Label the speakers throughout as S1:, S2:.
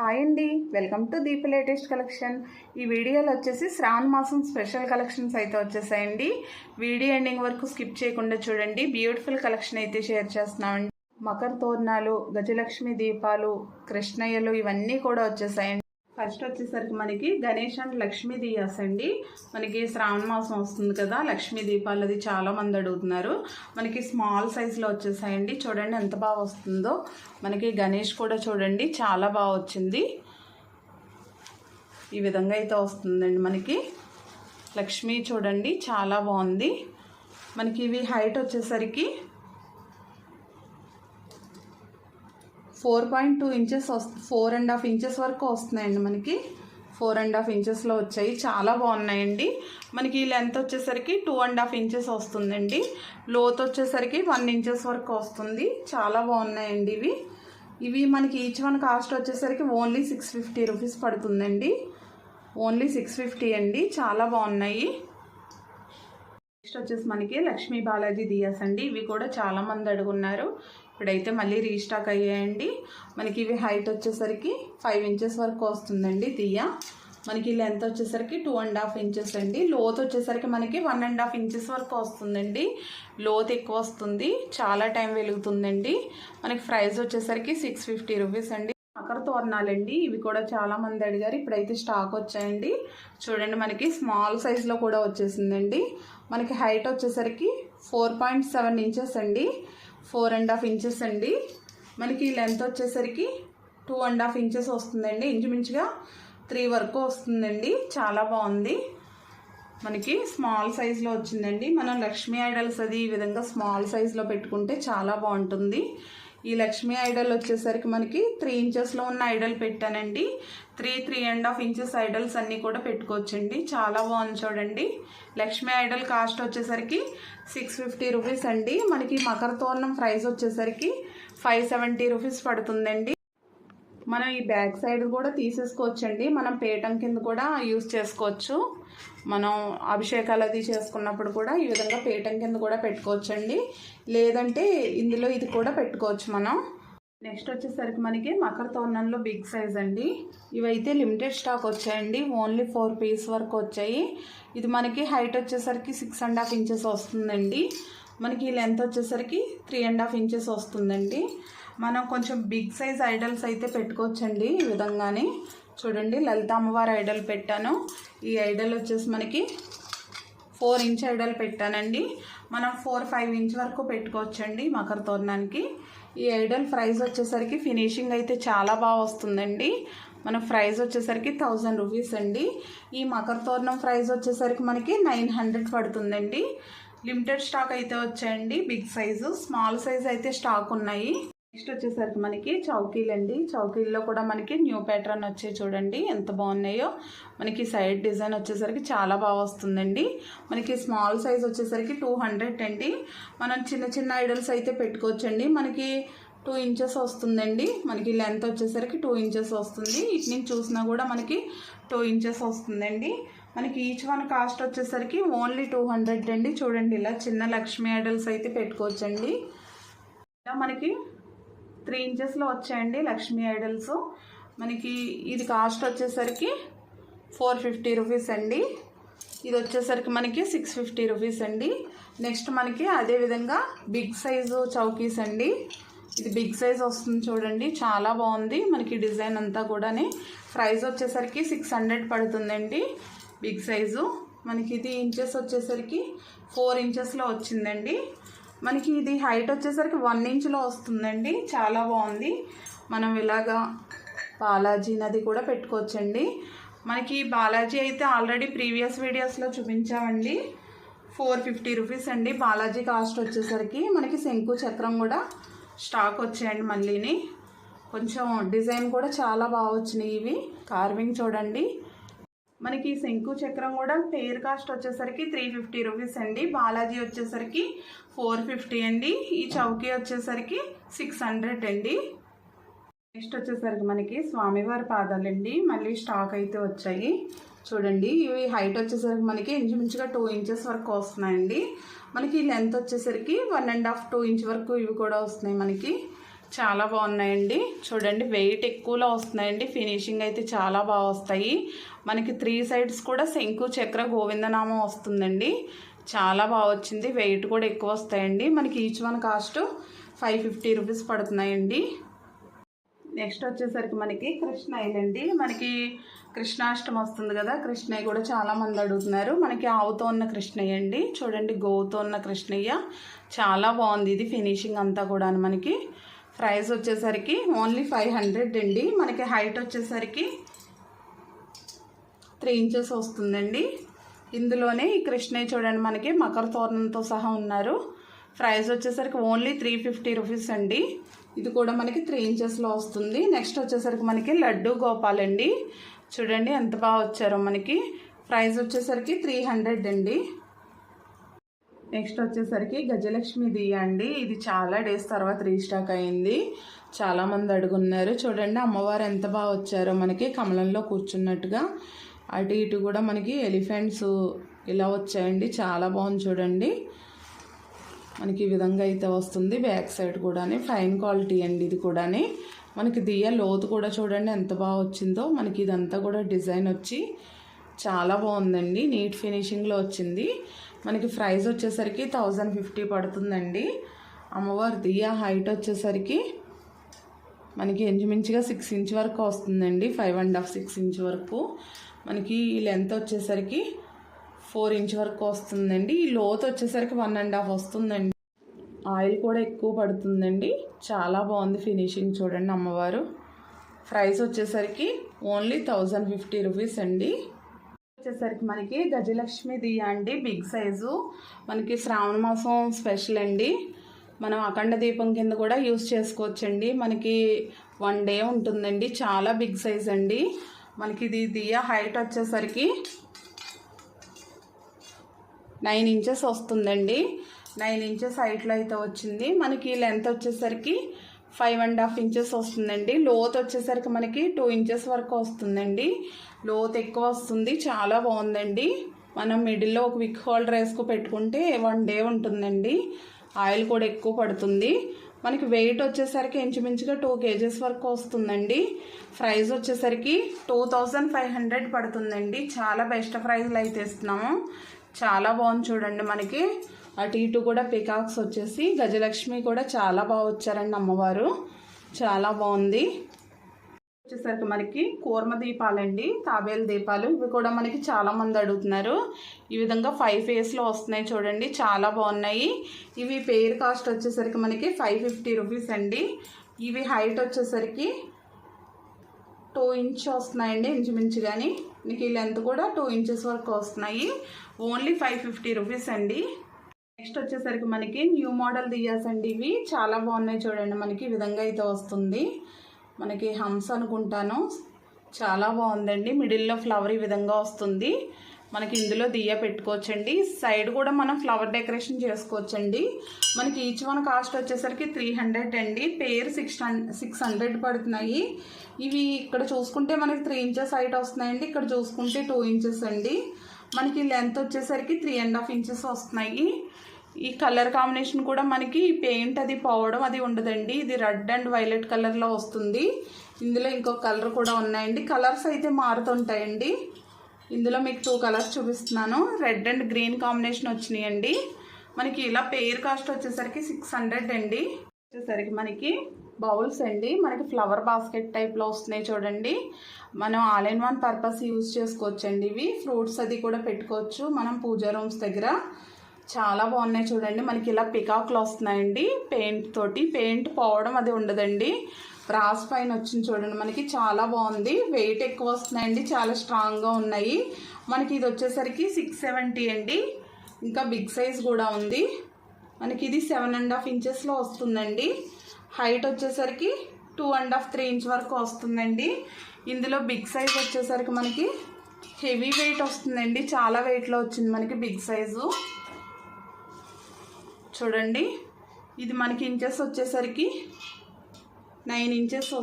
S1: Hi అండి. Welcome to Deep latest collection. ఈ వీడియోలో వచ్చేసి శ్రావణ మాసం స్పెషల్ కలెక్షన్స్ అయితే వచ్చేసాయండి. వీడియో ఎండింగ్ వరకు స్కిప్ చేయకుండా చూడండి. బ్యూటిఫుల్ కలెక్షన్ అయితే షేర్ చేస్తున్నామండి. మకర తోరణాలు గజలక్ష్మి దీపాలు కృష్ణయ్యలు ఇవన్నీ కూడా వచ్చేసాయండి. ఫస్ట్ వచ్చేసరికి మనకి గణేష్ అండ్ లక్ష్మీ దియాస్ అండి. మనకి శ్రావణ మాసం వస్తుంది కదా లక్ష్మీ దీపాలు అది చాలా మంది అడుగుతున్నారు. మనకి స్మాల్ సైజులో వచ్చేసాయండి. చూడండి ఎంత బాగా వస్తుందో. మనకి గణేష్ కూడా చూడండి చాలా బాగా వచ్చింది. ఈ విధంగా అయితే వస్తుందండి మనకి. లక్ష్మి చూడండి చాలా బాగుంది. మనకి ఇవి హైట్ వచ్చేసరికి ఫోర్ పాయింట్ టూ ఇంచెస్ వస్తు ఫోర్ అండ్ హాఫ్ ఇంచెస్ వరకు వస్తున్నాయండి మనకి. ఫోర్ అండ్ హాఫ్ ఇంచెస్లో వచ్చాయి. చాలా బాగున్నాయండి. మనకి ఈ లెంత్ వచ్చేసరికి టూ అండ్ హాఫ్ ఇంచెస్ వస్తుందండి. లోత్ వచ్చేసరికి వన్ ఇంచెస్ వరకు వస్తుంది. చాలా బాగున్నాయండి ఇవి. ఇవి మనకి ఈచ్ వన్ కాస్ట్ వచ్చేసరికి ఓన్లీ సిక్స్ ఫిఫ్టీ రూపీస్ పడుతుందండి. ఓన్లీ సిక్స్ ఫిఫ్టీ అండి. చాలా బాగున్నాయి. నెక్స్ట్ వచ్చేసి మనకి లక్ష్మీ బాలాజీ దియాస్ అండి. ఇవి కూడా చాలా మంది అడుగున్నారు. ఇప్పుడైతే మళ్ళీ రీస్టాక్ అయ్యాయండి. మనకి ఇవి హైట్ వచ్చేసరికి ఫైవ్ ఇంచెస్ వరకు వస్తుందండి తీయ. మనకి లెంత్ వచ్చేసరికి టూ అండ్ హాఫ్ ఇంచెస్ అండి. లోత్ వచ్చేసరికి మనకి వన్ అండ్ హాఫ్ ఇంచెస్ వరకు వస్తుందండి. లోత్ ఎక్కువ వస్తుంది. చాలా టైం వెలుగుతుందండి. మనకి ప్రైస్ వచ్చేసరికి సిక్స్ ఫిఫ్టీ రూపీస్ అండి. అక్కడ తోరణాలండి. ఇవి కూడా చాలా మంది అడిగారు. ఇప్పుడైతే స్టాక్ వచ్చాయండి. చూడండి మనకి స్మాల్ సైజులో కూడా వచ్చేసిందండి. మనకి హైట్ వచ్చేసరికి ఫోర్ పాయింట్ సెవెన్ ఇంచెస్ అండి. ఫోర్ అండ్ హాఫ్ ఇంచెస్ అండి. మనకి లెంత్ వచ్చేసరికి టూ అండ్ హాఫ్ ఇంచెస్ వస్తుందండి. ఇంచుమించుగా త్రీ వరకు వస్తుందండి. చాలా బాగుంది. మనకి స్మాల్ సైజులో వచ్చిందండి. మనం లక్ష్మీ ఐడల్స్ అది ఈ విధంగా స్మాల్ సైజులో పెట్టుకుంటే చాలా బాగుంటుంది. ఈ లక్ష్మీ ఐడల్ వచ్చేసరికి మనకి త్రీ ఇంచెస్లో ఉన్న ఐడల్ పెట్టానండి. Three three and half inches idols అన్నీ కూడా పెట్టుకోవచ్చండి. చాలా బాగుంది చూడండి. లక్ష్మీ ఐడల్ కాస్ట్ వచ్చేసరికి సిక్స్ ఫిఫ్టీ రూపీస్ అండి. మనకి మకర తోరణం ప్రైస్ వచ్చేసరికి ఫైవ్ సెవెంటీ రూపీస్ పడుతుందండి. మనం ఈ బ్యాక్ సైడ్ కూడా తీసేసుకోవచ్చండి. మనం పేటం కింద కూడా యూస్ చేసుకోవచ్చు. మనం అభిషేకాలు అది చేసుకున్నప్పుడు కూడా ఈ విధంగా పేటం కింద కూడా పెట్టుకోవచ్చండి. లేదంటే ఇందులో ఇది కూడా పెట్టుకోవచ్చు మనం. నెక్స్ట్ వచ్చేసరికి మనకి మకర తోరణంలో బిగ్ సైజ్ అండి. ఇవైతే లిమిటెడ్ స్టాక్ వచ్చాయండి. ఓన్లీ ఫోర్ పీస్ వరకు వచ్చాయి. ఇది మనకి హైట్ వచ్చేసరికి సిక్స్ అండ్ హాఫ్ ఇంచెస్ వస్తుందండి. మనకి లెంత్ వచ్చేసరికి త్రీ అండ్ హాఫ్ ఇంచెస్ వస్తుందండి. మనం కొంచెం బిగ్ సైజ్ ఐడల్స్ అయితే పెట్టుకోవచ్చండి ఈ విధంగానే. చూడండి లలిత అమ్మవారి ఐడల్ పెట్టాను. ఈ ఐడల్ వచ్చేసి మనకి ఫోర్ ఇంచ్ ఐడల్ పెట్టానండి. మనం ఫోర్ ఫైవ్ ఇంచ్ వరకు పెట్టుకోవచ్చండి మకర తోరణానికి. ఈ ఐడల్ ప్రైస్ వచ్చేసరికి ఫినిషింగ్ అయితే చాలా బాగా వస్తుందండి. మన ప్రైస్ వచ్చేసరికి థౌజండ్ రూపీస్ అండి. ఈ మకర తోరణం ప్రైస్ వచ్చేసరికి మనకి నైన్ హండ్రెడ్ పడుతుందండి. లిమిటెడ్ స్టాక్ అయితే వచ్చాయండి బిగ్ సైజు స్మాల్ సైజ్ అయితే స్టాక్ ఉన్నాయి. నెక్స్ట్ వచ్చేసరికి మనకి చౌకీలు అండి చౌకీల్లో కూడా మనకి న్యూ ప్యాటర్న్ వచ్చే చూడండి. ఎంత బాగున్నాయో. మనకి సైడ్ డిజైన్ వచ్చేసరికి చాలా బాగా వస్తుందండి. మనకి స్మాల్ సైజ్ వచ్చేసరికి టూ హండ్రెడ్ అండి. మనం చిన్న చిన్న ఐడల్స్ అయితే పెట్టుకోవచ్చండి. మనకి టూ ఇంచెస్ వస్తుందండి. మనకి లెంత్ వచ్చేసరికి టూ ఇంచెస్ వస్తుంది. ఇటు నుంచి చూసినా కూడా మనకి టూ ఇంచెస్ వస్తుందండి. మనకి ఈచ్ వన్ కాస్ట్ వచ్చేసరికి ఓన్లీ టూ హండ్రెడ్ అండి. చూడండి ఇలా చిన్న లక్ష్మీ ఐడల్స్ అయితే పెట్టుకోవచ్చండి. ఇలా మనకి త్రీ ఇంచెస్లో వచ్చాయండి లక్ష్మీ ఐడల్స్. మనకి ఇది కాస్ట్ వచ్చేసరికి ఫోర్ ఫిఫ్టీ రూపీస్ అండి. ఇది వచ్చేసరికి మనకి సిక్స్ ఫిఫ్టీ రూపీస్ అండి. నెక్స్ట్ మనకి అదేవిధంగా బిగ్ సైజు చౌకీస్ అండి. ఇది బిగ్ సైజ్ వస్తుంది చూడండి చాలా బాగుంది. మనకి డిజైన్ అంతా కూడా ప్రైస్ వచ్చేసరికి సిక్స్ హండ్రెడ్ పడుతుందండి బిగ్ సైజు. మనకి ఇది ఇంచెస్ వచ్చేసరికి ఫోర్ ఇంచెస్లో వచ్చిందండి. మనకి ఇది హైట్ వచ్చేసరికి వన్ ఇంచ్లో వస్తుందండి. చాలా బాగుంది. మనం ఇలాగా బాలాజీ నది కూడా పెట్టుకోవచ్చండి. మనకి బాలాజీ అయితే ఆల్రెడీ ప్రీవియస్ వీడియోస్లో చూపించామండి. ఫోర్ ఫిఫ్టీ రూపీస్ అండి. బాలాజీ కాస్ట్ వచ్చేసరికి మనకి శంకు చక్రం కూడా స్టాక్ వచ్చాయండి మళ్ళీని. కొంచెం డిజైన్ కూడా చాలా బాగా వచ్చినాయి ఇవి. కార్వింగ్ చూడండి. మనకి శంకు చక్రం కూడా పేర్ కాస్ట్ వచ్చేసరికి త్రీ ఫిఫ్టీ రూపీస్ అండి. బాలాజీ వచ్చేసరికి ఫోర్ ఫిఫ్టీ అండి. ఈ చౌకీ వచ్చేసరికి సిక్స్ హండ్రెడ్ అండి. నెక్స్ట్ వచ్చేసరికి మనకి స్వామివారి పాదాలండి. మళ్ళీ స్టాక్ అయితే వచ్చాయి. చూడండి ఇవి హైట్ వచ్చేసరికి మనకి ఇంచుమించుగా టూ ఇంచెస్ వరకు వస్తున్నాయండి. మనకి లెంత్ వచ్చేసరికి one and half two inch వరకు ఇవి కూడా వస్తున్నాయి మనకి. చాలా బాగున్నాయండి. చూడండి వెయిట్ ఎక్కువలో వస్తున్నాయండి. ఫినిషింగ్ అయితే చాలా బాగా వస్తాయి. మనకి త్రీ సైడ్స్ కూడా శంకు చక్ర గోవిందనామం వస్తుందండి. చాలా బాగా వచ్చింది. వెయిట్ కూడా ఎక్కువ వస్తాయండి. మనకి each one cost five fifty rupees పడుతున్నాయండి. Next వచ్చేసరికి మనకి కృష్ణయ్యండి మనకి కృష్ణాష్టమి వస్తుంది కదా కృష్ణయ్య కూడా చాలామంది అడుగుతున్నారు. మనకి ఆవుతో ఉన్న కృష్ణయ్య అండి. చూడండి గోవుతో ఉన్న కృష్ణయ్య. చాలా బాగుంది ఇది ఫినిషింగ్ అంతా కూడా మనకి. ప్రైస్ వచ్చేసరికి ఓన్లీ ఫైవ్ హండ్రెడ్ అండి. మనకి హైట్ వచ్చేసరికి త్రీ ఇంచెస్ వస్తుందండి. ఇందులోనే ఈ కృష్ణయ్య చూడండి మనకి మకర తోరణంతో సహా ఉన్నారు. ప్రైస్ వచ్చేసరికి ఓన్లీ త్రీ ఫిఫ్టీ రూపీస్ అండి. ఇది కూడా మనకి త్రీ ఇంచెస్లో వస్తుంది. నెక్స్ట్ వచ్చేసరికి మనకి లడ్డు గోపాల్ అండి. చూడండి ఎంత బాగా వచ్చారో మనకి. ప్రైస్ వచ్చేసరికి త్రీ హండ్రెడ్ అండి. నెక్స్ట్ వచ్చేసరికి గజలక్ష్మి దియ్య అండి. ఇది చాలా డేస్ తర్వాత రీస్టాక్ అయింది. చాలామంది అడుగున్నారు. చూడండి అమ్మవారు ఎంత బాగా వచ్చారో మనకి. కమలంలో కూర్చున్నట్టుగా. అటు ఇటు కూడా మనకి ఎలిఫెంట్స్ ఇలా వచ్చాయండి. చాలా బాగుంది చూడండి. మనకి ఈ విధంగా అయితే వస్తుంది. బ్యాక్ సైడ్ కూడాని ఫైన్ క్వాలిటీ అండి ఇది కూడాని. మనకి దియ్య లోతు కూడా చూడండి ఎంత బాగా వచ్చిందో. మనకి ఇదంతా కూడా డిజైన్ వచ్చి చాలా బాగుందండి. నీట్ ఫినిషింగ్లో వచ్చింది. మనకి ప్రైస్ వచ్చేసరికి థౌజండ్ ఫిఫ్టీ పడుతుందండి. అమ్మవారి దియ్య హైట్ వచ్చేసరికి మనకి ఇంచుమించుగా సిక్స్ ఇంచ్ వరకు వస్తుందండి. Five and half six inch వరకు. మనకి లెంత్ వచ్చేసరికి ఫోర్ ఇంచ్ వరకు వస్తుందండి. ఈ లోత్ వచ్చేసరికి వన్ అండ్ హాఫ్ వస్తుందండి. ఆయిల్ కూడా ఎక్కువ పడుతుందండి. చాలా బాగుంది ఫినిషింగ్ చూడండి అమ్మవారు. ప్రైస్ వచ్చేసరికి ఓన్లీ థౌజండ్ ఫిఫ్టీ రూపీస్ అండి. వచ్చేసరికి మనకి గజలక్ష్మి దియా అండి. Big size. మనకి శ్రావణ మాసం స్పెషల్ అండి. మనం అఖండ దీపం కింద కూడా యూస్ చేసుకోవచ్చండి. మనకి వన్ డే ఉంటుందండి. చాలా బిగ్ సైజ్ అండి. మనకి ఇది దియా హైట్ వచ్చేసరికి నైన్ ఇంచెస్ వస్తుందండి. నైన్ ఇంచెస్ హైట్లో అయితే వచ్చింది. మనకి లెంత్ వచ్చేసరికి ఫైవ్ అండ్ హాఫ్ ఇంచెస్ వస్తుందండి. లోత్ వచ్చేసరికి మనకి టూ ఇంచెస్ వరకు వస్తుందండి. లోత్ ఎక్కువ వస్తుంది. చాలా బాగుందండి. మనం మిడిల్లో ఒక విక్ హోల్డర్ వేసుకు పెట్టుకుంటే వన్ డే ఉంటుందండి. ఆయిల్ కూడా ఎక్కువ పడుతుంది. మనకి వెయిట్ వచ్చేసరికి ఇంచుమించుగా టూ కేజెస్ వరకు వస్తుందండి. ప్రైస్ వచ్చేసరికి టూ థౌజండ్ ఫైవ్ హండ్రెడ్ పడుతుందండి. చాలా బెస్ట్ ప్రైజ్లు అయితే ఇస్తున్నాము చాలా బాగుంది చూడండి మనకి. అటు ఇటు కూడా పికాక్స్ వచ్చేసి గజలక్ష్మి కూడా చాలా బాగా వచ్చారండి అమ్మవారు. చాలా బాగుంది. వచ్చేసరికి మనకి కూర్మ దీపాలండి తాబేలు దీపాలు. ఇవి కూడా మనకి చాలా మంది అడుగుతున్నారు. ఈ విధంగా ఫైవ్ ఫేస్లో వస్తున్నాయి చూడండి చాలా బాగున్నాయి. ఇవి పేర్ కాస్ట్ వచ్చేసరికి మనకి ఫైవ్ ఫిఫ్టీ రూపీస్ అండి. ఇవి హైట్ వచ్చేసరికి టూ ఇంచ్ వస్తున్నాయండి ఇంచుమించు కానీ మీకు ఈ లెంత్ కూడా టూ ఇంచెస్ వరకు వస్తున్నాయి. ఓన్లీ ఫైవ్ ఫిఫ్టీ రూపీస్ అండి. నెక్స్ట్ వచ్చేసరికి మనకి న్యూ మోడల్ దియాస్ అండి ఇవి. చాలా బాగున్నాయి చూడండి మనకి ఈ విధంగా అయితే వస్తుంది. మనకి హంస అనుకుంటాను. చాలా బాగుందండి. మిడిల్లో ఫ్లవర్ ఈ విధంగా వస్తుంది. మనకి ఇందులో దియ్య పెట్టుకోవచ్చండి. సైడ్ కూడా మనం ఫ్లవర్ డెకరేషన్ చేసుకోవచ్చండి. మనకి ఈచ్ వన్ కాస్ట్ వచ్చేసరికి త్రీ హండ్రెడ్ అండి. పేర్ సిక్స్ సిక్స్ హండ్రెడ్ పడుతున్నాయి. ఇవి ఇక్కడ చూసుకుంటే మనకి త్రీ ఇంచెస్ హైట్ వస్తున్నాయండి. ఇక్కడ చూసుకుంటే టూ ఇంచెస్ అండి. మనకి లెంత్ వచ్చేసరికి త్రీ అండ్ హాఫ్ ఇంచెస్ వస్తున్నాయి. ఈ కలర్ కాంబినేషన్ కూడా మనకి పెయింట్ అది పోవడం అది ఉండదండి. ఇది రెడ్ అండ్ వైలెట్ కలర్లో వస్తుంది. ఇందులో ఇంకో కలర్ కూడా ఉన్నాయండి. కలర్స్ అయితే మారుతుంటాయండి. ఇందులో మీకు టూ కలర్స్ చూపిస్తున్నాను. రెడ్ అండ్ గ్రీన్ కాంబినేషన్ వచ్చినాయండి. మనకి ఇలా పేర్ కాస్ట్ వచ్చేసరికి సిక్స్ హండ్రెడ్ అండి. వచ్చేసరికి మనకి బౌల్స్ అండి. మనకి ఫ్లవర్ బాస్కెట్ టైప్లో వస్తున్నాయి చూడండి. మనం all in one purpose use చేసుకోవచ్చండి ఇవి. ఫ్రూట్స్ అది కూడా పెట్టుకోవచ్చు. మనం పూజా రూమ్స్ దగ్గర. చాలా బాగున్నాయి చూడండి. మనకి ఇలా పికాక్లు వస్తున్నాయండి. పెయింట్ తోటి పెయింట్ పోవడం అది ఉండదండి. రాస్ పైన వచ్చింది చూడండి. మనకి చాలా బాగుంది. వెయిట్ ఎక్కువ వస్తున్నాయండి. చాలా స్ట్రాంగ్గా ఉన్నాయి. మనకి ఇది వచ్చేసరికి సిక్స్ సెవెంటీ అండి. ఇంకా బిగ్ సైజ్ కూడా ఉంది. మనకి ఇది సెవెన్ అండ్ హాఫ్ ఇంచెస్లో వస్తుందండి. హైట్ వచ్చేసరికి two and half three inch వరకు వస్తుందండి. ఇందులో బిగ్ సైజ్ వచ్చేసరికి మనకి హెవీ వెయిట్ వస్తుందండి. చాలా వెయిట్లో వచ్చింది మనకి బిగ్ సైజు చూడండి. ఇది మనకి ఇంచెస్ వచ్చేసరికి nine inches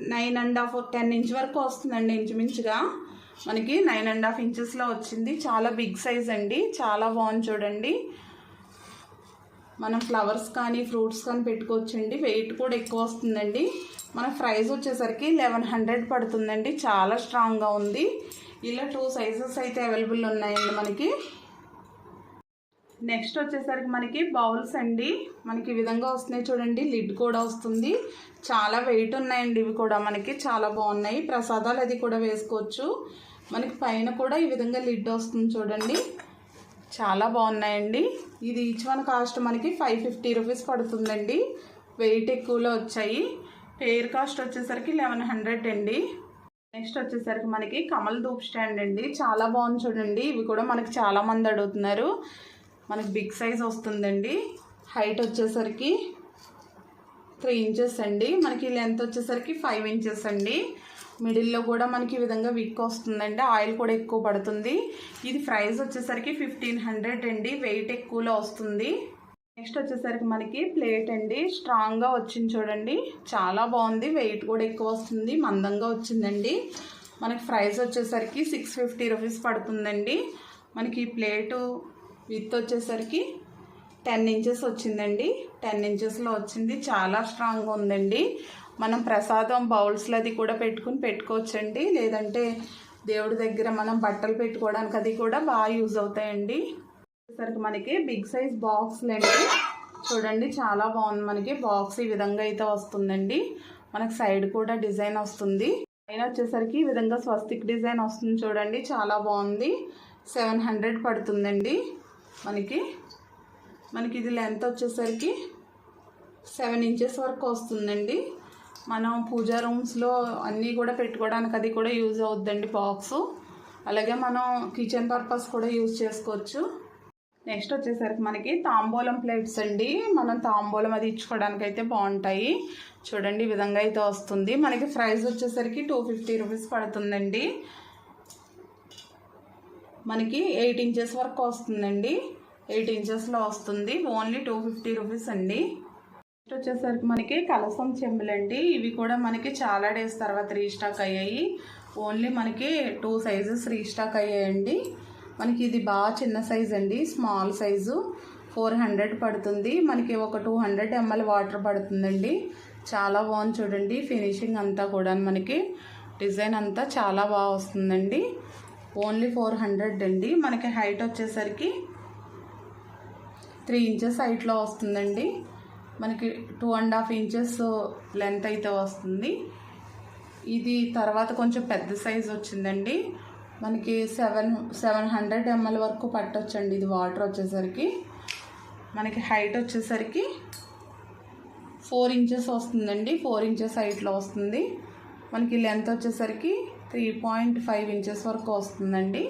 S1: nine and half ten inch వరకు వస్తుందండి ఇంచుమించుగా. మనకి నైన్ అండ్ హాఫ్ ఇంచెస్లో వచ్చింది. చాలా బిగ్ సైజ్ అండి. చాలా బాగుంది చూడండి. మనం ఫ్లవర్స్ కానీ ఫ్రూట్స్ కానీ పెట్టుకోవచ్చండి. వెయిట్ కూడా ఎక్కువ వస్తుందండి. మన ప్రైస్ వచ్చేసరికి లెవెన్ హండ్రెడ్ పడుతుందండి. చాలా స్ట్రాంగ్గా ఉంది. ఇలా టూ సైజెస్ అయితే అవైలబుల్ ఉన్నాయండి మనకి. నెక్స్ట్ వచ్చేసరికి మనకి బౌల్స్ అండి. మనకి ఈ విధంగా వస్తున్నాయి చూడండి. లిడ్ కూడా వస్తుంది. చాలా వెయిట్ ఉన్నాయండి ఇవి కూడా మనకి. చాలా బాగున్నాయి. ప్రసాదాలు అది కూడా వేసుకోవచ్చు. మనకి పైన కూడా ఈ విధంగా లిడ్ వస్తుంది చూడండి. చాలా బాగున్నాయండి. ఇది ఈచ్ వన్ కాస్ట్ మనకి ఫైవ్ ఫిఫ్టీ రూపీస్ పడుతుందండి. వెయిట్ ఎక్కువలో వచ్చాయి. పేర్ కాస్ట్ వచ్చేసరికి లెవెన్ హండ్రెడ్ అండి. నెక్స్ట్ వచ్చేసరికి మనకి కమల్ ధూప్ స్టాండ్ అండి. చాలా బాగుంది చూడండి. ఇవి కూడా మనకి చాలా మంది అడుగుతున్నారు. మనకి బిగ్ సైజ్ వస్తుందండి. హైట్ వచ్చేసరికి త్రీ ఇంచెస్ అండి. మనకి లెంత్ వచ్చేసరికి ఫైవ్ ఇంచెస్ అండి. మిడిల్లో కూడా మనకి ఈ విధంగా విక్ వస్తుందండి. ఆయిల్ కూడా ఎక్కువ పడుతుంది. ఇది ప్రైస్ వచ్చేసరికి ఫిఫ్టీన్ హండ్రెడ్ అండి. వెయిట్ ఎక్కువలో వస్తుంది. నెక్స్ట్ వచ్చేసరికి మనకి ప్లేట్ అండి. స్ట్రాంగ్గా వచ్చింది చూడండి. చాలా బాగుంది. వెయిట్ కూడా ఎక్కువ వస్తుంది. మందంగా వచ్చిందండి. మనకి ప్రైస్ వచ్చేసరికి సిక్స్ ఫిఫ్టీ రూపీస్ పడుతుందండి. మనకి ప్లేటు విత్ వచ్చేసరికి టెన్ ఇంచెస్ వచ్చిందండి. టెన్ ఇంచెస్లో వచ్చింది. చాలా స్ట్రాంగ్గా ఉందండి. మనం ప్రసాదం బౌల్స్లో అది కూడా పెట్టుకుని పెట్టుకోవచ్చండి. లేదంటే దేవుడి దగ్గర మనం బట్టలు పెట్టుకోవడానికి అది కూడా బాగా యూజ్ అవుతాయండి. వచ్చేసరికి మనకి బిగ్ సైజ్ బాక్స్లు అండి. చూడండి చాలా బాగుంది మనకి. బాక్స్ ఈ విధంగా అయితే వస్తుందండి. మనకి సైడ్ కూడా డిజైన్ వస్తుంది. పైన వచ్చేసరికి ఈ విధంగా స్వస్తిక్ డిజైన్ వస్తుంది చూడండి. చాలా బాగుంది. సెవెన్ హండ్రెడ్ పడుతుందండి. మనకి మనకి ఇది లెంత్ వచ్చేసరికి సెవెన్ ఇంచెస్ వరకు వస్తుందండి. మనం పూజా రూమ్స్లో అన్నీ కూడా పెట్టుకోవడానికి అది కూడా యూజ్ అవుద్దండి బాక్స్ అలాగే మనం కిచెన్ పర్పస్ కూడా యూజ్ చేసుకోవచ్చు. నెక్స్ట్ వచ్చేసరికి మనకి తాంబూలం ప్లేట్స్ అండి. మనం తాంబూలం అది ఇచ్చుకోవడానికి అయితే బాగుంటాయి. చూడండి ఈ విధంగా అయితే వస్తుంది. మనకి ప్రైస్ వచ్చేసరికి టూ ఫిఫ్టీ రూపీస్ పడుతుందండి. మనకి ఎయిట్ ఇంచెస్ వరకు వస్తుందండి. ఎయిట్ ఇంచెస్లో వస్తుంది. ఓన్లీ టూ ఫిఫ్టీ రూపీస్ అండి. నెక్స్ట్ వచ్చేసరికి మనకి కలసం చెంబులండి ఇవి కూడా మనకి చాలా డేస్ తర్వాత రీస్టాక్ అయ్యాయి. ఓన్లీ మనకి టూ సైజెస్ రీస్టాక్ అయ్యాయండి. మనకి ఇది బాగా చిన్న సైజ్ అండి. Small size. ఫోర్ హండ్రెడ్ పడుతుంది. మనకి ఒక టూ హండ్రెడ్ ఎంఎల్ వాటర్ పడుతుందండి. చాలా బాగుంది చూడండి. ఫినిషింగ్ అంతా కూడా మనకి డిజైన్ అంతా చాలా బాగా వస్తుందండి. ఓన్లీ ఫోర్ హండ్రెడ్ అండి. మనకి హైట్ వచ్చేసరికి త్రీ ఇంచెస్ హైట్లో వస్తుందండి. మనకి two and half inches length అయితే వస్తుంది. ఇది తర్వాత కొంచెం పెద్ద సైజ్ వచ్చిందండి. మనకి సెవెన్ సెవెన్ హండ్రెడ్ ఎంఎల్ వరకు పట్టొచ్చండి ఇది వాటర్ వచ్చేసరికి. మనకి హైట్ వచ్చేసరికి ఫోర్ ఇంచెస్ వస్తుందండి. ఫోర్ ఇంచెస్ హైట్లో వస్తుంది. మనకి లెంత్ వచ్చేసరికి త్రీ పాయింట్ ఫైవ్ ఇంచెస్ వరకు వస్తుందండి.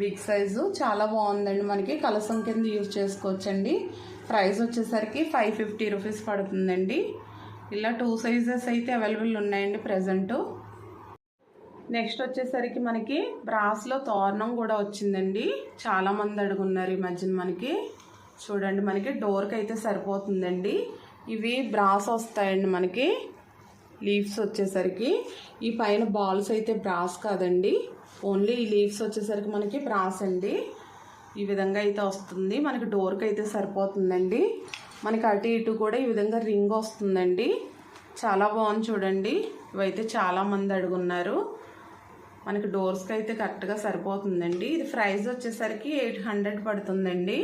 S1: బిగ్ సైజు చాలా బాగుందండి మనకి. కలసం కింద యూజ్ చేసుకోవచ్చండి. ప్రైస్ వచ్చేసరికి ఫైవ్ ఫిఫ్టీ రూపీస్ పడుతుందండి. ఇలా టూ సైజెస్ అయితే అవైలబుల్ ఉన్నాయండి ప్రజెంటు నెక్స్ట్ వచ్చేసరికి మనకి బ్రాస్లో తోరణం కూడా వచ్చిందండి. చాలామంది అడుగున్నారు ఈ మధ్యన మనకి. చూడండి మనకి డోర్కి అయితే సరిపోతుందండి. ఇవి బ్రాస్ వస్తాయండి మనకి. లీవ్స్ వచ్చేసరికి. ఈ పైన బాల్స్ అయితే బ్రాస్ కాదండి. ఓన్లీ ఈ లీవ్స్ వచ్చేసరికి మనకి బ్రాస్ అండి. ఈ విధంగా అయితే వస్తుంది. మనకి డోర్కి అయితే సరిపోతుందండి. మనకి అటు ఇటు కూడా ఈ విధంగా రింగ్ వస్తుందండి. చాలా బాగుంది చూడండి. ఇవైతే చాలామంది అడుగున్నారు. మనకి డోర్స్కి అయితే కరెక్ట్గా సరిపోతుందండి. ఇది ప్రైస్ వచ్చేసరికి ఎయిట్ హండ్రెడ్ పడుతుందండి.